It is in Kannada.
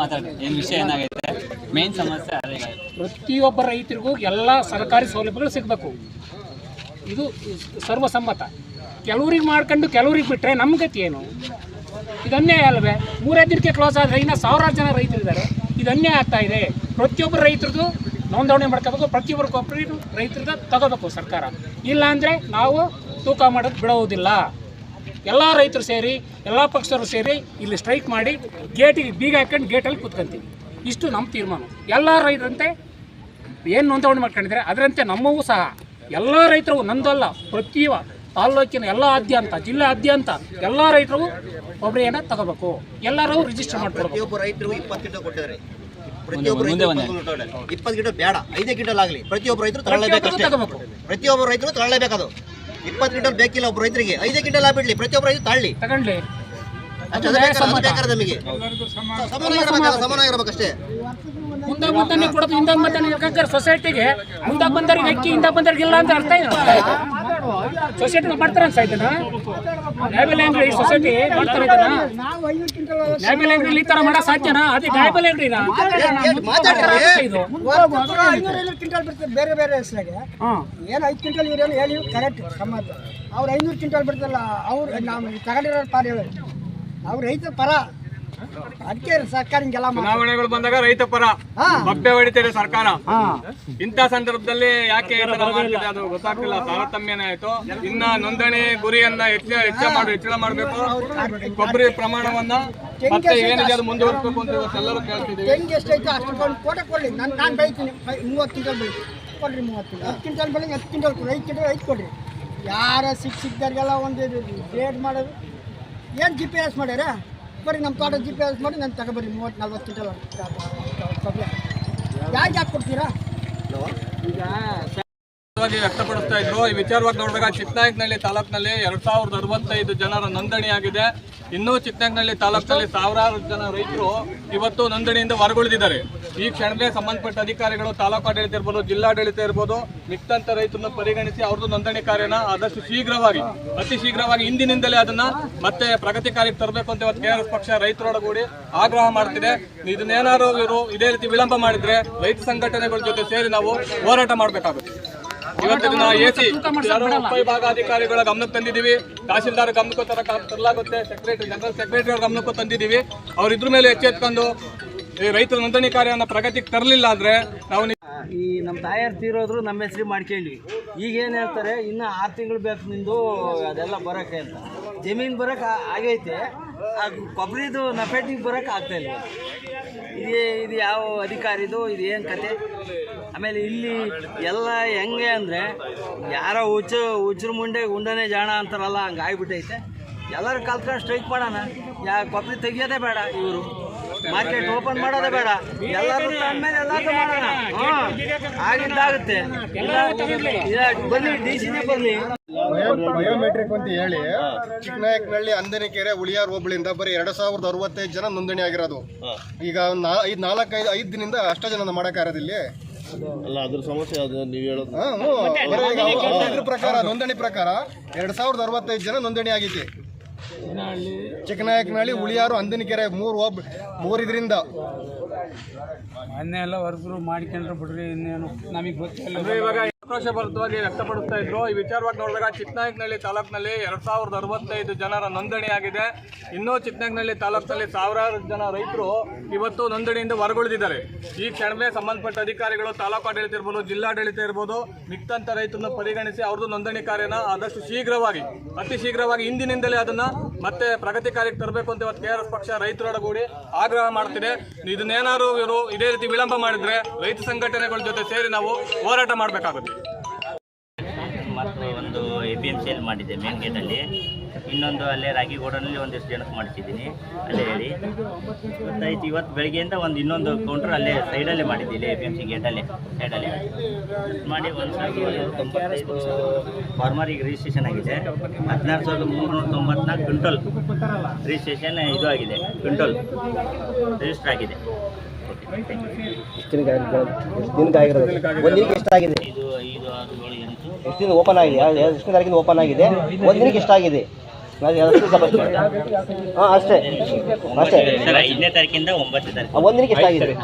ಮಾತಾಡ್ರಿ ಏನು ವಿಷಯ ಏನಾಗೈತೆ? ಮೇನ್ ಸಮಸ್ಯೆ ಅದೇ. ಪ್ರತಿಯೊಬ್ಬ ರೈತರಿಗೂ ಎಲ್ಲ ಸರ್ಕಾರಿ ಸೌಲಭ್ಯಗಳು ಸಿಗಬೇಕು. ಇದು ಸರ್ವಸಮ್ಮತ. ಕೆಲವ್ರಿಗೆ ಮಾಡ್ಕೊಂಡು ಕೆಲವ್ರಿಗೆ ಬಿಟ್ಟರೆ ನಮ್ಮ ಗತಿ ಏನು? ಇದನ್ನೇ ಅನ್ಯಾಯ ಅಲ್ವೇ? ಮೂರೇ ದಿನಕ್ಕೆ ಕ್ಲೋಸ್ ಆದರೆ ಇನ್ನು ಸಾವಿರಾರು ಜನ ರೈತರಿದ್ದಾರೆ. ಇದು ಅನ್ಯಾಯ ಆಗ್ತಾ ಇದೆ. ಪ್ರತಿಯೊಬ್ಬರು ರೈತರದ್ದು ನೋಂದಣಿ ಮಾಡ್ಕೋಬೇಕು ಪ್ರತಿಯೊಬ್ಬರು ಕೊಬ್ಬರಿ ರೈತರದ ತಗೋಬೇಕು ಸರ್ಕಾರ. ಇಲ್ಲಾಂದರೆ ನಾವು ತೂಕ ಮಾಡೋದು ಬಿಡೋದಿಲ್ಲ. ಎಲ್ಲ ರೈತರು ಸೇರಿ ಎಲ್ಲ ಪಕ್ಷದವರು ಸೇರಿ ಇಲ್ಲಿ ಸ್ಟ್ರೈಕ್ ಮಾಡಿ ಗೇಟಿಗೆ ಬೀಗ ಹಾಕೊಂಡು ಗೇಟಲ್ಲಿ ಕೂತ್ಕೊಂತೀವಿ. ಇಷ್ಟು ನಮ್ಮ ತೀರ್ಮಾನ. ಎಲ್ಲ ರೈತರಂತೆ ಏನು ನೋಂದಣಿ ಮಾಡ್ಕೊಂಡಿದ್ದಾರೆ ಅದರಂತೆ ನಮ್ಮವೂ ಸಹ. ಎಲ್ಲ ರೈತರು ನಂದಲ್ಲ ಪ್ರತಿ ತಾಲ್ಲೂಕಿನ ಎಲ್ಲ ಆದ್ಯಂತ ಜಿಲ್ಲೆ ಆದ್ಯಂತ ಎಲ್ಲ ರೈತರು ಕೊಬ್ಬರಿಯನ್ನು ತಗೋಬೇಕು. ಎಲ್ಲರೂ ರಿಜಿಸ್ಟರ್ ಮಾಡ್ಕೊಳ್ಬೇಕು ಪ್ರತಿಯೊಬ್ಬ ರೈತರಿಗೂ ಇಪ್ಪತ್ತು ಗಿಡ ಕೊಟ್ಟಿದ್ದಾರೆ. ರೈತರು ಇಪ್ಪತ್ತು ಗಿಡ ಬೇಡ. ಐದೇ ಗಿಡಲಾಗಲಿ ಪ್ರತಿಯೊಬ್ಬ ರೈತರು ತಗೊಳ್ಳೇಬೇಕು ಅಷ್ಟೇ. ತಗೋಬೇಕು. ಪ್ರತಿಯೊಬ್ಬ ರೈತರು ತಗೊಳ್ಳೇಬೇಕು ಅದು. ಇಪ್ಪತ್ತು ಕ್ವಿಂಟಲ್ ಬೇಕಿಲ್ಲ ಒಬ್ಬ ರೈತರಿಗೆ. ಐದೇ ಕ್ವಿಂಟಲ್ ಆಗ್ಬಿಡ್ಲಿ ಪ್ರತಿಯೊಬ್ಬ ರೈತ ತಳ್ಳಿ ತಗೊಂಡ್ಲಿ. ಅಷ್ಟೇ, ಅದು ಬೇಕಾದ್ರೆ- ಅದು ಬೇಕಾದ್ರೆ ನಮಗೆ. ಸಮಾನ ಸಮಾನ ಅಷ್ಟೇ ಮುಂದೆ ಮುಂದೆ ನೀವು ಕೊಡೋದು ಸೊಸೈಟಿಗೆ ಮುಂದಾಗ ಬಂದವ್ರಿಗೆ ಅಕ್ಕಿ ಹಿಂದೆ ಬಂದವ್ರಿಗೆ ಇಲ್ಲ ಅಂತ ಅರ್ಥ ಏನು? ಸೊಸೈಟಿ ಮಾಡ್ತಾರೆ ಅಂತ ಇದನ್ನ? ಅಂಗಡಿ ಸೊಸೈಟಿ ಮಾಡ್ತಾರೆ ಇದನ್ನ? ನ್ಯಾಯಬೆಲೆ ಅಂಗಡಿ ಈ ತರ ಮಾಡಕ್ ಸಾಧ್ಯನಾ? ಅದೇ ನ್ಯಾಯಬೆಲೆ ಅಂಗಡಿ ಇದು? ಐನೂರು ಕ್ವಿಂಟಲ್ ಬರ್ತದೆ ಬೇರೆ ಬೇರೆ ಹೆಸರಾಗೆ. ಏನು ಐದು ಕ್ವಿಂಟಲ್ ಇವ್ರೇನು ಹೇಳಿ ಕರೆಕ್ಟ್ ಸಮಾಜ ಅವ್ರು ಐನೂರು ಕ್ವಿಂಟಲ್ ಬಿಡ್ತಾರಲ್ಲ ಅವ್ರು ನಾವು ತಗೊಂಡಿರೋ ಪಾರ ಹೇಳಿ. ಅವ್ರು ರೈತ ಪರ. ಅದಕ್ಕೆ ಸರ್ಕಾರ ಹಿಂಗೆಲ್ಲ ಚುನಾವಣೆಗಳು ಬಂದಾಗ ರೈತ ಪರ ಬಪ್ಪೆ ಹೊಡಿತಾರೆ ಸರ್ಕಾರ. ಇಂತ ಇಂಥ ಸಂದರ್ಭದಲ್ಲಿ ಯಾಕೆ ಮಾಡ್ತಿದೆ ಅದು ಗೊತ್ತಾಗ್ತಿಲ್ಲ. ತಾರತಮ್ಯನೇ ಆಯ್ತು. ಇನ್ನ ನೋಂದಣಿ ಗುರಿಯನ್ನ ಹೆಚ್ಚ ಹೆಚ್ಚ ಮಾಡಿ ಹೆಚ್ಚಳ ಮಾಡಬೇಕು. ಕೊಬ್ಬರಿ ಪ್ರಮಾಣವನ್ನ ಮತ್ತೆ ಏನಿದೆ ಅದು ಮುಂದುವರಿಸಬೇಕು ಅಂತ ಇವತ್ತೆಲ್ಲರೂ ಕೇಳ್ತಿದ್ದೀವಿ. ಹೆಂಗೆ ಎಷ್ಟೈತೆ ಅಷ್ಟು ಕೋಟೆ ಕೊಡಲಿ. ನಾನು ಮೂವತ್ತು ಕ್ವಿಂಟಲ್ ಬೆಳಿತೀನಿ ಕೊಡ್ರಿ ಮೂವತ್ತು ಹತ್ತು ಕ್ವಿಂಟಲ್ ಬೆಳಿ ಹತ್ತು ಕ್ವಿಂಟಲ್ ಕೊಡಿ ಐದು ಕ್ವಿಂಟಲ್ ಐದು ಕೊಡ್ರಿ. ಯಾರ ಸಿಕ್ ಸಿಕ್ದವ್ರಿಗೆಲ್ಲ ಒಂದು ರೇಟ್ ಮಾಡೋದು. ಏನು ಜಿ ಪಿ ಎಸ್ ಮಾಡ್ಯಾರ? ಬರ್ರಿ ನಮ್ಮ ತೋಟ ಜಿ ಪಿ ಎಸ್ ಮಾಡಿ ನಾನು ತಗೊಬರ್ರಿ ಮೂವತ್ತು ನಲ್ವತ್ತು ಕ್ವಿಂಟಲ್ ಯಾಕೆ ಯಾಕೆ ಕೊಡ್ತೀರಾ? ವಿಚಾರವಾಗಿ ವ್ಯಕ್ತಪಡಿಸ್ತಾ ಇದ್ರು. ಈ ವಿಚಾರವಾಗಿ ನೋಡಿದಾಗ ಚಿಕ್ಕನಾಯಕನಹಳ್ಳಿ ತಾಲೂಕಿನಲ್ಲಿ ಎರಡ್ ಸಾವಿರದ ಅರವತ್ತೈದು ಜನರ ನೋಂದಣಿ ಆಗಿದೆ. ಇನ್ನೂ ಚಿಕ್ಕನಾಯಕನಹಳ್ಳಿ ತಾಲೂಕಿನಲ್ಲಿ ಸಾವಿರಾರು ಜನ ರೈತರು ಇವತ್ತು ನೋಂದಣಿಯಿಂದ ಹೊರಗುಳಿದಿದ್ದಾರೆ. ಈ ಕ್ಷಣವೇ ಸಂಬಂಧಪಟ್ಟ ಅಧಿಕಾರಿಗಳು ತಾಲೂಕು ಆಡಳಿತ ಇರ್ಬೋದು, ಜಿಲ್ಲಾಡಳಿತ ಇರ್ಬೋದು ಮಿಕ್ತಂತ ರೈತರನ್ನು ಪರಿಗಣಿಸಿ ಅವ್ರದ್ದು ನೋಂದಣಿ ಕಾರ್ಯನ ಆದಷ್ಟು ಶೀಘ್ರವಾಗಿ, ಅತಿ ಶೀಘ್ರವಾಗಿ ಇಂದಿನಿಂದಲೇ ಅದನ್ನ ಮತ್ತೆ ಪ್ರಗತಿ ಕಾರ್ಯಕ್ಕೆ ತರಬೇಕು ಅಂತ ಇವತ್ತು ಕೆಆರ್ಎಸ್ ಪಕ್ಷ ರೈತರೊಡಗೂಡಿ ಆಗ್ರಹ ಮಾಡ್ತಿದೆ. ಇದನ್ನೇನಾದ್ರು ಇವರು ಇದೇ ರೀತಿ ವಿಳಂಬ ಮಾಡಿದ್ರೆ ರೈತ ಸಂಘಟನೆಗಳ ಜೊತೆ ಸೇರಿ ನಾವು ಹೋರಾಟ ಮಾಡಬೇಕಾಗುತ್ತೆ. ಇವತ್ತಿನ ಎಸಿ ವಿಭಾಗಾಧಿಕಾರಿಗಳ ಗಮನಕ್ಕೆ ತಂದಿದ್ದೀವಿ. ತಹಸೀಲ್ದಾರ್ ಗಮನಕ್ಕೂ ತರ ತರಲಾಗುತ್ತೆ. ಸೆಕ್ರೆಟರಿ ಜನರಲ್ ಸೆಕ್ರೆಟರಿ ಅವ್ರ ಗಮನಕ್ಕೂ ತಂದಿದ್ದೀವಿ. ಅವ್ರ ಇದ್ರ ಮೇಲೆ ಎಚ್ಚೆತ್ಕೊಂಡು ಈ ರೈತರ ನೋಂದಣಿ ಕಾರ್ಯವನ್ನು ಪ್ರಗತಿಗೆ ತರಲಿಲ್ಲ ಅಂದ್ರೆ ನಾವು ಈ ನಮ್ಮ ತಾಯರ್ ತೀರೋದ್ರು ನಮ್ಮ ಹೆಸ್ರಿಗೆ ಮಾಡ್ಕೊಂಡ್ವಿ ಈಗ ಏನು ಹೇಳ್ತಾರೆ, ಇನ್ನು ಆರು ತಿಂಗಳು ಬೇಕು ನಿಂದು, ಅದೆಲ್ಲ ಬರೋಕ್ಕೆ ಅಂತ. ಜಮೀನು ಬರೋಕ್ಕೆ ಆಗೈತೆ. ಆ ಕೊಬ್ಬರಿದು ನಪೇಟಿಗೆ ಬರೋಕ್ಕೆ ಆಗ್ತಾ ಇಲ್ಲ ಇದು ಇದು ಯಾವ ಅಧಿಕಾರಿದು, ಇದು ಏನು ಕತೆ? ಆಮೇಲೆ ಇಲ್ಲಿ ಎಲ್ಲ ಹೆಂಗೆ ಅಂದರೆ, ಯಾರೋ ಹುಚ್ಚ, ಹುಚ್ಚರ ಮುಂಡೆ ಉಂಡನೇ ಜಾಣ ಅಂತಾರಲ್ಲ ಹಂಗೆ ಆಗಿಬಿಟ್ಟೈತೆ ಎಲ್ಲರೂ ಕಲ್ತ್ಕೊಂಡು ಸ್ಟ್ರೈಕ್ ಮಾಡೋಣ. ಯಾ ಕೊಬ್ಬರಿ ತೆಗಿಯೋದೇ ಬೇಡ ಇವರು. ಮಾರ್ಕೆಟ್ ಓಪನ್ ಮಾಡೋದೇ ಬೇಡ. ಎಲ್ಲರೂ ತಂದ್ಮೇಲೆ ಎಲ್ಲರೂ ಮಾಡೋಣ. ಆಗಿಂದಾಗುತ್ತೆ ಆಗಿದ್ದಾಗುತ್ತೆ. ಬನ್ನಿ ಡಿ ಸಿನೇ ಬನ್ನಿ. ಬಯೋಮೆಟ್ರಿಕ್ ಅಂತ ಹೇಳಿ ಚಿಕ್ಕನಾಯಕನಹಳ್ಳಿ ಅಂದನಿಕೆರೆ ಉಳಿಯಾರ್ ಹೋಬಳಿಯಿಂದ ಬರೀ ಎರಡ್ ಸಾವಿರದ ಅರವತ್ತೈದು ಜನ ನೋಂದಣಿ ಆಗಿರೋದು. ಈಗ ನಾ ಐದ್ ನಾಲ್ಕೈದು ಐದು ದಿನದಿಂದ ಅಷ್ಟೇ ಜನ ಇಲ್ಲಿ. ಅಲ್ಲ ಅದ್ರ ಸಮಸ್ಯೆ ಅದು ನೀವು ಹೇಳೋದು. ಪ್ರಕಾರ ನೋಂದಣಿ ಪ್ರಕಾರ ಎರಡ್ ಸಾವಿರದ ಅರವತ್ತೈದು ಜನ ನೋಂದಣಿ ಆಗೈತಿ ಚಿಕ್ಕನಾಯಕನಹಳ್ಳಿ ಉಳಿಯಾರು ಅಂದಿನಕೆರೆ ಮೂರು ಒಬ್ಬ ಮೂರು ಇದರಿಂದ ಮೊನ್ನೆ ಎಲ್ಲ ವರ್ಕರು ಮಾಡ್ಕೊಂಡ್ರೆ ಬಿಡ್ರಿ ಇನ್ನೇನು ನಮಗೆ ಗೊತ್ತಿಲ್ಲ. ಅಂದ್ರೆ ಭರತವಾಗಿ ವ್ಯಕ್ತಪಡಿಸ್ತಾ ಇದ್ರು. ಈ ವಿಚಾರವಾಗಿ ನೋಡಿದಾಗ ಚಿಕ್ಕನಾಯಕನಹಳ್ಳಿ ತಾಲೂಕಿನಲ್ಲಿ ಎರಡ್ ಸಾವಿರದ ಅರವತ್ತೈದು ಜನರ ನೋಂದಣಿ ಆಗಿದೆ. ಇನ್ನೂ ಚಿಕ್ಕನಾಯಕನಹಳ್ಳಿ ತಾಲೂಕಿನಲ್ಲಿ ಸಾವಿರಾರು ಜನ ರೈತರು ಇವತ್ತು ನೋಂದಣಿಯಿಂದ ಹೊರಗುಳಿದಿದ್ದಾರೆ. ಈ ಕ್ಷಣವೇ ಸಂಬಂಧಪಟ್ಟ ಅಧಿಕಾರಿಗಳು ತಾಲೂಕು ಆಡಳಿತ ಇರ್ಬೋದು, ಜಿಲ್ಲಾಡಳಿತ ಇರ್ಬೋದು ನಿಕ್ತಂತ ರೈತರನ್ನು ಪರಿಗಣಿಸಿ ಅವ್ರದ್ದು ನೋಂದಣಿ ಕಾರ್ಯನ ಆದಷ್ಟು ಶೀಘ್ರವಾಗಿ, ಅತಿ ಶೀಘ್ರವಾಗಿ ಇಂದಿನಿಂದಲೇ ಅದನ್ನ ಮತ್ತೆ ಪ್ರಗತಿ ಕಾರ್ಯಕ್ಕೆ ತರಬೇಕು ಅಂತ ಇವತ್ತು ಎಸ್ ಪಕ್ಷ ರೈತರೊಡಗೂಡಿ ಆಗ್ರಹ ಮಾಡ್ತಿದೆ. ಇದನ್ನೇನಾದ್ರು ಇವರು ಇದೇ ರೀತಿ ವಿಳಂಬ ಮಾಡಿದ್ರೆ ರೈತ ಸಂಘಟನೆಗಳ ಜೊತೆ ಸೇರಿ ನಾವು ಹೋರಾಟ ಮಾಡಬೇಕಾಗುತ್ತೆ. ಪಿ ಎಂ ಸಿಯಲ್ಲಿ ಮಾಡಿದ್ದೆ ಮೇನ್ ಗೇಟಲ್ಲಿ ಇನ್ನೊಂದು ಅಲ್ಲೇ ರಾಗಿ ಗೋಡನಲ್ಲಿ ಒಂದಿಷ್ಟು ಜನಕ್ಕೆ ಮಾಡಿಸಿದ್ದೀನಿ ಅಲ್ಲೇ ಹೇಳಿ. ಗೊತ್ತಾಯ್ತು ಇವತ್ತು ಬೆಳಗ್ಗೆಯಿಂದ ಒಂದು ಇನ್ನೊಂದು ಕೌಂಟ್ರ್ ಅಲ್ಲೇ ಸೈಡಲ್ಲೇ ಮಾಡಿದ್ದೆ ಇಲ್ಲೇ ಎ ಪಿ ಎಂ ಸಿ ಗೇಟಲ್ಲೇ ಸೈಡಲ್ಲೇ ಮಾಡಿ ಒಂದು ಸಾವಿರದ ತೊಂಬತ್ತೈದು ಫಾರ್ಮರಿಗೆ ರಿಜಿಸ್ಟ್ರೇಷನ್ ಆಗಿದೆ. ಹದಿನಾರು ಸಾವಿರದ ಮುನ್ನೂರ ತೊಂಬತ್ನಾಲ್ಕು ಕ್ವಿಂಟಲ್ ರಿಜಿಸ್ಟ್ರೇಷನ್ ಇದು ಆಗಿದೆ ಕ್ವಿಂಟಲ್ ರಿಜಿಸ್ಟರ್ ಆಗಿದೆ. ಇದು ಐದು ಆರು ಏಳು ಎಷ್ಟು ದಿನ ಓಪನ್ ಆಗಿದೆ? ಎಷ್ಟು ತಾರೀಕಿಂದ ಓಪನ್ ಆಗಿದೆ. ಒಂದು ದಿನಕ್ಕೆ ಎಷ್ಟಾಗಿದೆ ಹಾಂ ಅಷ್ಟೇ. ಅಷ್ಟೇ. ಒಂದಿನಕ್ಕೆ ಎಷ್ಟಾಗಿದೆ